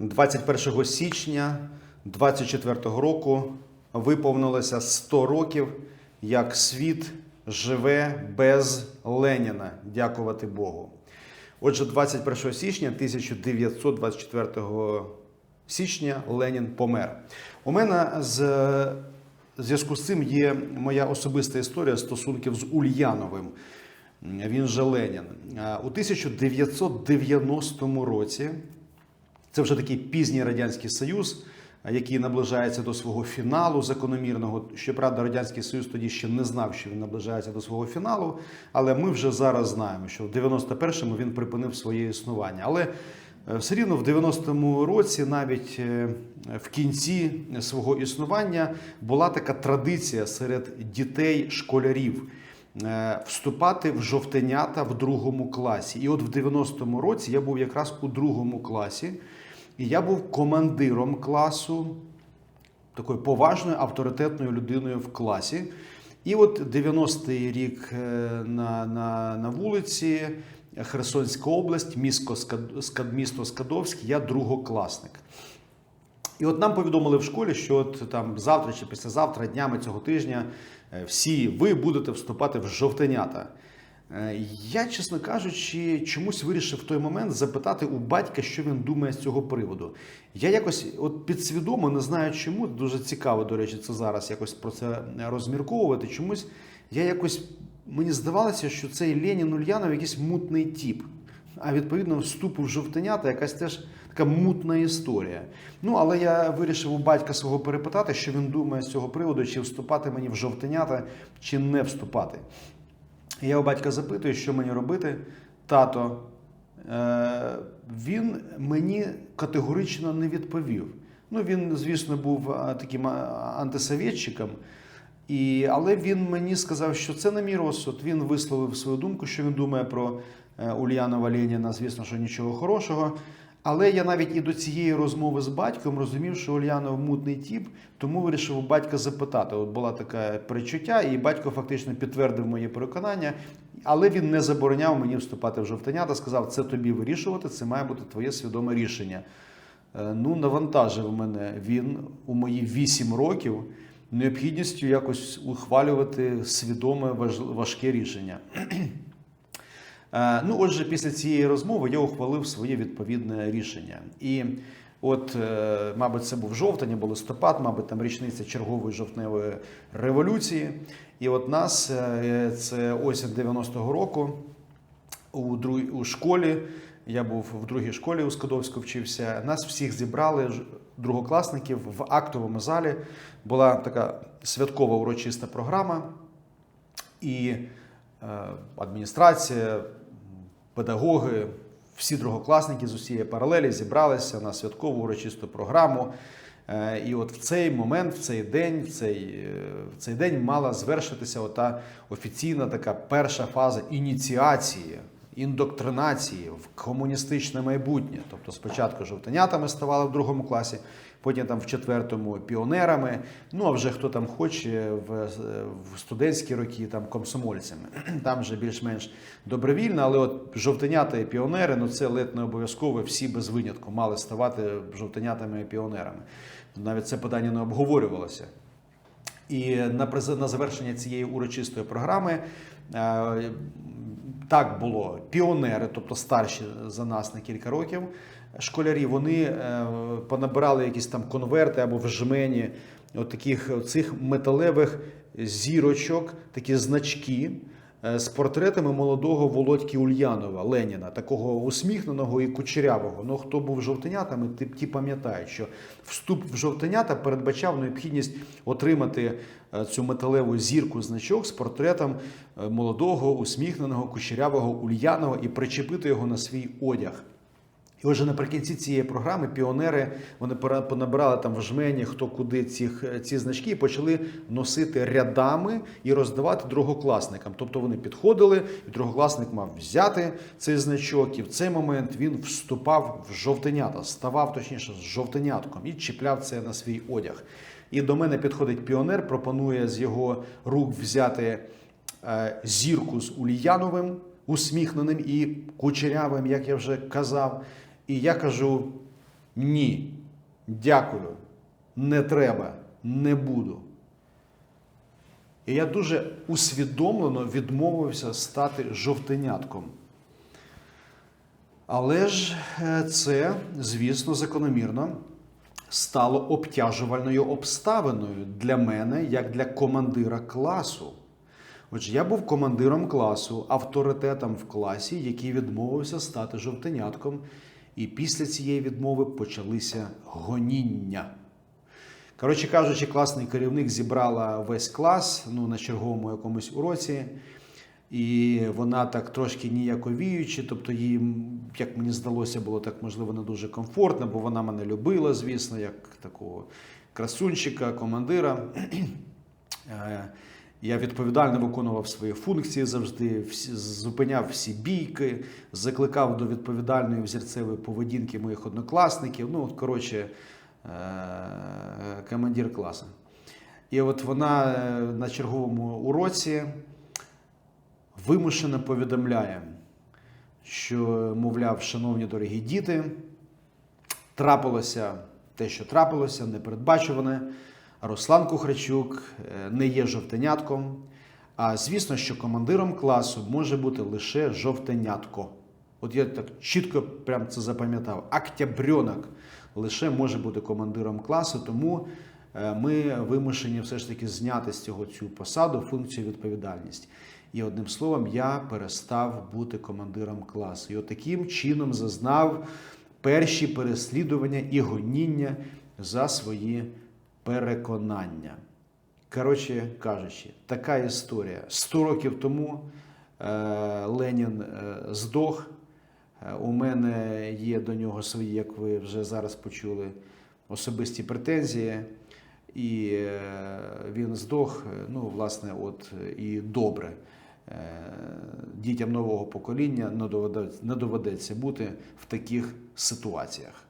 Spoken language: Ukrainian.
21 січня 24 року виповнилося 100 років, як світ живе без Леніна. Дякувати Богу. Отже, 21 січня 1924 січня Ленін помер. У мене з зв'язку з цим є моя особиста історія стосунків з Ульяновим. Він же Ленін. У 1990 році це вже такий пізній радянський союз, який наближається до свого фіналу закономірного. Щоправда, радянський союз тоді ще не знав, що він наближається до свого фіналу. Але ми вже зараз знаємо, що в 91-му він припинив своє існування. Але е, все рівно в 90-му році, навіть е, в кінці свого існування, була така традиція серед дітей школярів е, вступати в жовтенята в другому класі. І от в 90-му році я був якраз у другому класі, і я був командиром класу, такою поважною авторитетною людиною в класі. І от 90-й рік е, на, на, на вулиці, Херсонська область, місто, місто Скадовськ, я другокласник. І от нам повідомили в школі, що от там завтра чи післязавтра, днями цього тижня, е, всі ви будете вступати в жовтенята. Е, Я, чесно кажучи, чомусь вирішив в той момент запитати у батька, що він думає з цього приводу. Я якось от підсвідомо не знаю чому. Дуже цікаво, до речі, це зараз якось про це розмірковувати. Чомусь я якось мені здавалося, що цей Ленін Ульянов якийсь мутний тіп. А відповідно, вступу в жовтенята якась теж така мутна історія. Ну, але я вирішив у батька свого перепитати, що він думає з цього приводу, чи вступати мені в жовтенята, чи не вступати. Я у батька запитую, що мені робити. Тато, е, він мені категорично не відповів. Ну, він, звісно, був таким антисовєтчиком, і, але він мені сказав, що це не мій розсуд. Він висловив свою думку, що він думає про е, Ульянова Леніна, звісно, що нічого хорошого. Але я навіть і до цієї розмови з батьком розумів, що Ульянов мутний тіп, тому вирішив у батька запитати. От була таке перечуття, і батько фактично підтвердив моє переконання, але він не забороняв мені вступати в жовтенята. Сказав, це тобі вирішувати, це має бути твоє свідоме рішення. Е, Ну, навантажив мене він у мої 8 років необхідністю якось ухвалювати свідоме важке рішення. Е, Ну, отже, після цієї розмови я ухвалив своє відповідне рішення. І от, е, мабуть, це був жовтень або листопад, мабуть, там річниця чергової жовтневої революції. І от нас, е, це осінь 90-го року, у, друг... у школі. Я був в другій школі у Скадовську вчився. Нас всіх зібрали другокласників в актовому залі. Була така святкова урочиста програма, і адміністрація, педагоги, всі другокласники з усієї паралелі зібралися на святкову урочисту програму. Е, І от в цей момент, в цей день, в цей, е, в цей день мала звершитися ота офіційна така перша фаза ініціації, індоктринації в комуністичне майбутнє. Тобто спочатку жовтенятами ставали в другому класі, потім там в четвертому піонерами. Ну а вже хто там хоче в, в студентські роки, там комсомольцями. Там вже більш-менш добровільно, але от жовтенята і піонери, ну це ледь не обов'язково, всі без винятку мали ставати жовтенятами і піонерами. Навіть це питання не обговорювалося. І на, на завершення цієї урочистої програми е, так було. Піонери, тобто старші за нас на кілька років, школярі, вони е, понабирали якісь там конверти або в жмені от таких цих металевих зірочок, такі значки. Е, З портретами молодого Володьки Ульянова, Леніна, такого усміхненого і кучерявого. Ну хто був жовтенятами, ті, ті пам'ятають, що вступ в жовтенята передбачав необхідність отримати е, цю металеву зірку значок з портретом е, молодого, усміхненого, кучерявого Ульянова і причепити його на свій одяг. І отже, наприкінці цієї програми піонери вони понабирали там в жмені хто куди цих, ці значки і почали носити рядами і роздавати другокласникам. Тобто вони підходили, і другокласник мав взяти цей значок, і в цей момент він вступав в жовтенята, ставав точніше з жовтенятком і чіпляв це на свій одяг. І до мене підходить піонер, пропонує з його рук взяти е, зірку з Ульяновим, усміхненим і кучерявим, як я вже казав. І я кажу: Ні. Дякую. Не треба. Не буду. І я дуже усвідомлено відмовився стати жовтенятком. Але ж е, це, звісно, закономірно стало обтяжувальною обставиною для мене, як для командира класу. Отже, я був командиром класу, авторитетом в класі, який відмовився стати жовтенятком, і після цієї відмови почалися гоніння. Коротше кажучи, класний керівник зібрала весь клас ну, на черговому якомусь уроці, і вона так трошки ніяковіючи, тобто їй, як мені здалося, було так можливо не дуже комфортно, бо вона мене любила, звісно, як такого красунчика, командира. Я відповідально виконував свої функції завжди, зупиняв всі бійки, закликав до відповідальної взірцевої поведінки моїх однокласників. Ну, от, коротше, е, командир класу. І от вона е, на черговому уроці вимушено повідомляє, що, мовляв, шановні дорогі діти, трапилося те, що трапилося, непередбачуване. Руслан Кухарчук е, не є жовтенятком. А звісно, що командиром класу може бути лише жовтенятко. От я так чітко прям це запам'ятав. Октябрьонок лише може бути командиром класу, тому е, ми вимушені все ж таки зняти з цього цю посаду, функцію відповідальність. І одним словом, я перестав бути командиром класу. І от таким чином зазнав перші переслідування і гоніння за свої переконання. Коротше кажучи, така історія. 100 років тому е, Ленін е, здох. Е, У мене є до нього свої, як ви вже зараз почули, особисті претензії. І він здох, ну, власне, от і добре. Дітям нового покоління не доведеться бути в таких ситуаціях.